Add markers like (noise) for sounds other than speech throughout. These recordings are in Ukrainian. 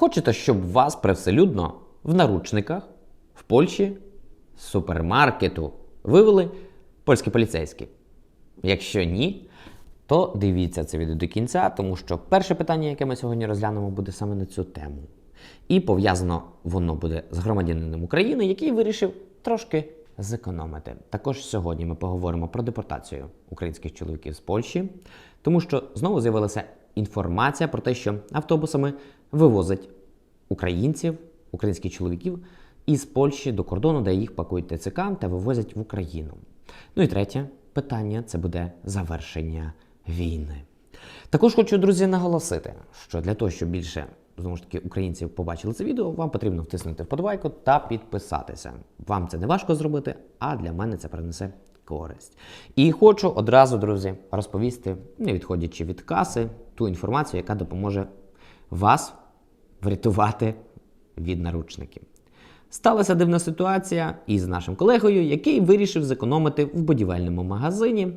Хочете, щоб вас привселюдно в наручниках в Польщі з супермаркету вивели польські поліцейські? Якщо ні, то дивіться це відео до кінця, тому що перше питання, яке ми сьогодні розглянемо, буде саме на цю тему. І пов'язано воно буде з громадянином України, який вирішив трошки зекономити. Також сьогодні ми поговоримо про депортацію українських чоловіків з Польщі, тому що знову з'явилася інформація про те, що автобусами вивозять українців, українських чоловіків із Польщі до кордону, де їх пакують ТЦК та вивозять в Україну. Ну і третє питання це буде завершення війни. Також хочу, друзі, наголосити, що для того, щоб більше знову ж таки українців побачили це відео, вам потрібно втиснути вподобайку та підписатися. Вам це не важко зробити, а для мене це принесе користь. І хочу одразу, друзі, розповісти, не відходячи від каси, ту інформацію, яка допоможе вас врятувати від наручників. Сталася дивна ситуація із нашим колегою, який вирішив зекономити в будівельному магазині,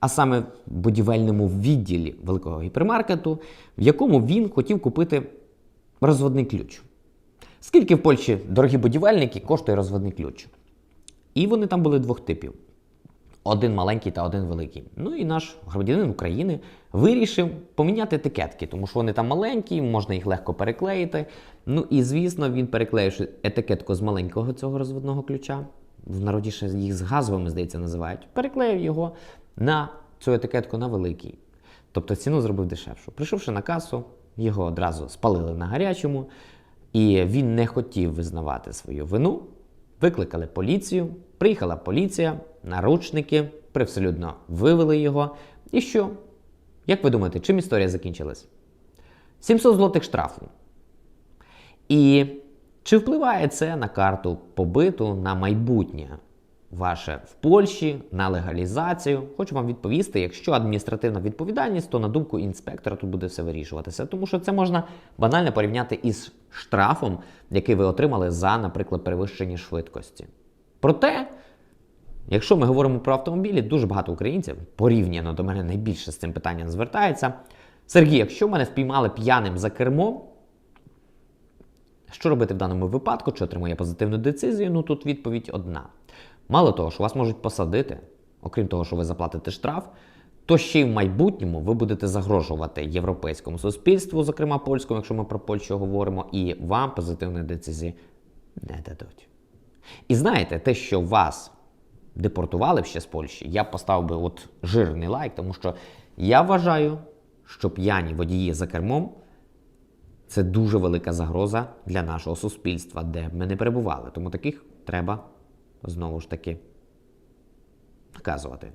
а саме в будівельному відділі великого гіпермаркету, в якому він хотів купити розводний ключ. Скільки в Польщі дорогі будівельники коштує розводний ключ? І вони там були двох типів: один маленький та один великий. Ну і наш громадянин України вирішив поміняти етикетки, тому що вони там маленькі, можна їх легко переклеїти. Ну і звісно, він переклеївши етикетку з маленького цього розводного ключа, в народі ще їх з газовими, здається, називають, переклеїв його на цю етикетку на великий. Тобто ціну зробив дешевшу. Прийшовши на касу, його одразу спалили на гарячому, і він не хотів визнавати свою вину. Викликали поліцію, приїхала поліція, наручники, привселюдно вивели його. І що? Як ви думаєте, чим історія закінчилась? 700 злотих штрафу. І чи впливає це на карту побиту на майбутнє ваше в Польщі, на легалізацію? Хочу вам відповісти, якщо адміністративна відповідальність, то на думку інспектора тут буде все вирішуватися. Тому що це можна банально порівняти із штрафом, який ви отримали за, наприклад, перевищення швидкості. Проте, якщо ми говоримо про автомобілі, дуже багато українців порівняно до мене найбільше з цим питанням звертається. Сергій, якщо мене впіймали п'яним за кермо, що робити в даному випадку? Чи отримує позитивну децизію? Ну тут відповідь одна. Мало того, що вас можуть посадити, окрім того, що ви заплатите штраф, то ще й в майбутньому ви будете загрожувати європейському суспільству, зокрема польському, якщо ми про Польщу говоримо, і вам позитивної децизії не дадуть. І знаєте, те, що вас депортували б ще з Польщі, я б поставив би от жирний лайк, тому що я вважаю, що п'яні водії за кермом це дуже велика загроза для нашого суспільства, де б ми не перебували. Тому таких треба знову ж таки наказувати.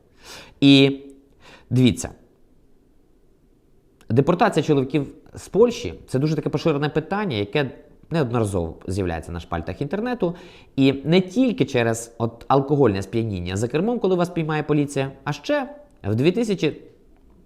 І дивіться, депортація чоловіків з Польщі це дуже таке поширене питання, яке неодноразово з'являється на шпальтах інтернету. І не тільки через от алкогольне сп'яніння за кермом, коли вас піймає поліція, а ще в 2000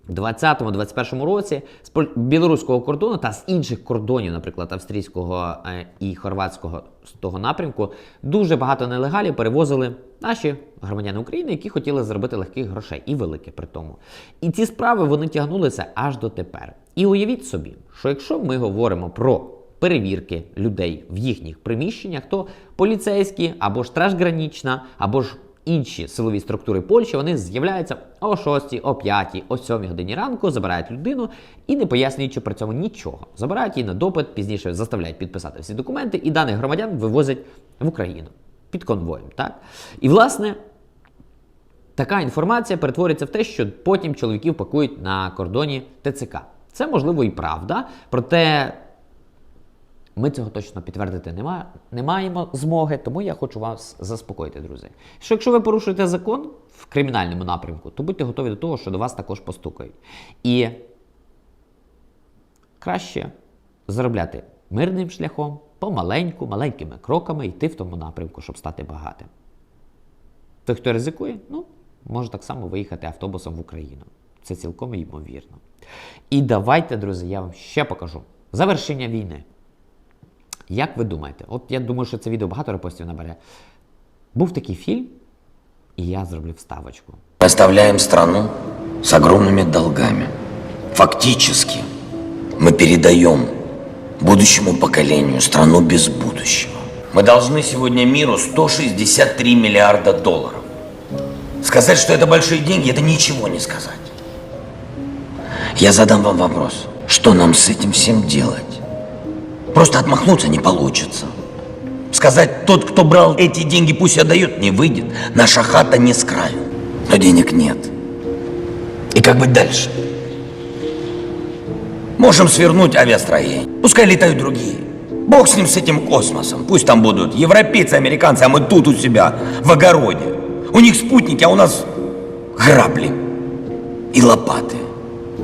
2020-2021 році з білоруського кордону та з інших кордонів, наприклад, австрійського е, і хорватського з того напрямку, дуже багато нелегалів перевозили наші громадяни України, які хотіли заробити легких грошей і велике при тому. І ці справи вони тягнулися аж до тепер. І уявіть собі, що якщо ми говоримо про перевірки людей в їхніх приміщеннях, то поліцейські або ж Стражгранічна, або ж інші силові структури Польщі вони з'являються о 6, о 5, о 7 годині ранку, забирають людину і не пояснюючи при цьому нічого. Забирають її на допит, пізніше заставляють підписати всі документи, і даних громадян вивозять в Україну під конвоєм. Так? І власне. Така інформація перетворюється в те, що потім чоловіків пакують на кордоні ТЦК. Це можливо і правда, проте ми цього точно підтвердити нема, не маємо змоги, тому я хочу вас заспокоїти, друзі. Що якщо ви порушуєте закон в кримінальному напрямку, то будьте готові до того, що до вас також постукають. І краще заробляти мирним шляхом, помаленьку, маленькими кроками йти в тому напрямку, щоб стати багатим. Той, хто ризикує, ну, може так само виїхати автобусом в Україну. Це цілком ймовірно. І давайте, друзі, я вам ще покажу завершення війни. Як ви думаєте? От я думаю, що це відео багато репостів набере. Був такий фільм, і я зроблю вставочку. Мы оставляем страну с огромными долгами. Фактически мы передаем будущему поколению страну без будущего. Мы должны сегодня миру 163 миллиарда долларов. Сказать, что это большие деньги, это ничего не сказать. Я задам вам вопрос. Что нам с этим всем делать? Просто отмахнуться не получится. Сказать, тот, кто брал эти деньги, пусть отдает, не выйдет. Наша хата не с краю. Но денег нет. И как быть дальше? Можем свернуть авиастроение. Пускай летают другие. Бог с ним, с этим космосом. Пусть там будут европейцы, американцы, а мы тут у себя, в огороде. У них спутники, а у нас грабли и лопаты.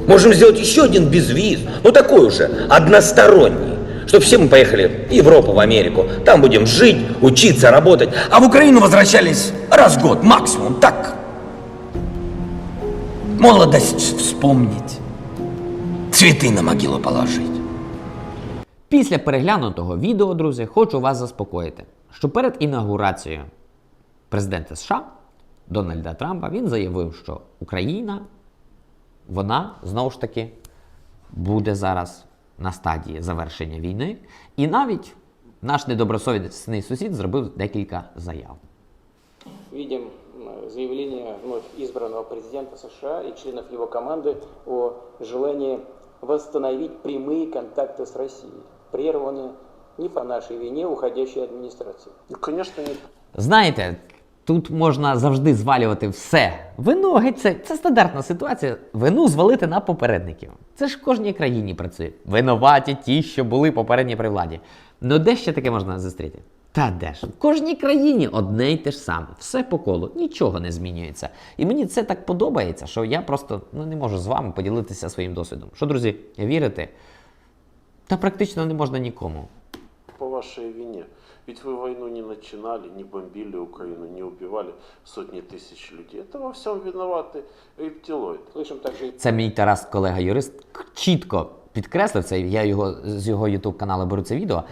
Можем сделать еще один безвиз, ну такой уже, односторонний. Чтобы все мы поехали в Европу, в Америку. Там будем жить, учиться, работать. А в Украину возвращались раз в год, максимум, так. Молодость вспомнить. Цветы на могилу положить. Після переглянутого відео, друзі, хочу вас заспокоїти, що перед інаугурацією президента США Дональда Трампа він заявив, що Україна, вона знову ж таки буде зараз на стадії завершення війни. І навіть наш недобросовісний сусід зробив декілька заяв. видим м, заявление вновь избранного президента США и членов его команды о желании восстановить прямые контакты с Россией, прерванные не по нашей вине уходящей администрации. Ну, конечно, нет. Знаєте, тут можна завжди звалювати все. Вину, геть це, це стандартна ситуація. Вину звалити на попередників. Це ж в кожній країні працює. Винуваті ті, що були попередні при владі. Ну де ще таке можна зустріти? Та де ж? В кожній країні одне й те ж саме. Все по колу, нічого не змінюється. І мені це так подобається, що я просто ну, не можу з вами поділитися своїм досвідом. Що, друзі, вірите? Та практично не можна нікому. По вашей вине. Ведь вы войну не начинали, не бомбили Украину, не убивали сотни тысяч людей. Это во всем виноваты рептилоиды. Слышим также и Це мій Тарас, колега-юрист, к- чітко підкреслив це. Я його з його YouTube каналу беру це відео.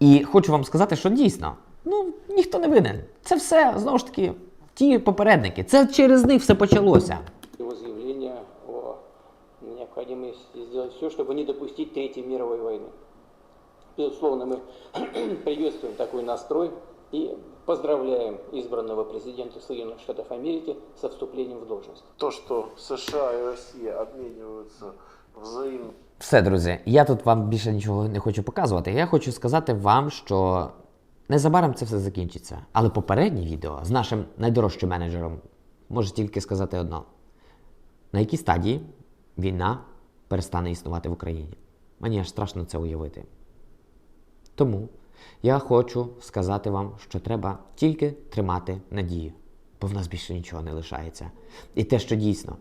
І хочу вам сказати, що дійсно, ну ніхто не винен. Це все знову ж таки ті попередники. Це через них все почалося. его заявление о необходимости сделать все, чтобы не допустить Третьей мировой войны. Безусловно, мы (clears throat) приветствуем такой настрой и поздравляем избранного президента Соединенных Штатов Америки со вступлением в должность. То, что США и Россия обмениваются взаимно Все, друзі, я тут вам більше нічого не хочу показувати. Я хочу сказати вам, що незабаром це все закінчиться. Але попереднє відео з нашим найдорожчим менеджером може тільки сказати одно: на якій стадії війна перестане існувати в Україні. Мені аж страшно це уявити. Тому я хочу сказати вам, що треба тільки тримати надію, бо в нас більше нічого не лишається. І те, що дійсно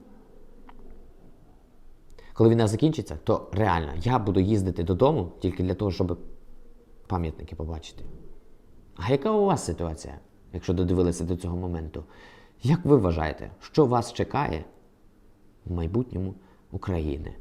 коли війна закінчиться, то реально я буду їздити додому тільки для того, щоб пам'ятники побачити. А яка у вас ситуація, якщо додивилися до цього моменту? Як ви вважаєте, що вас чекає в майбутньому України?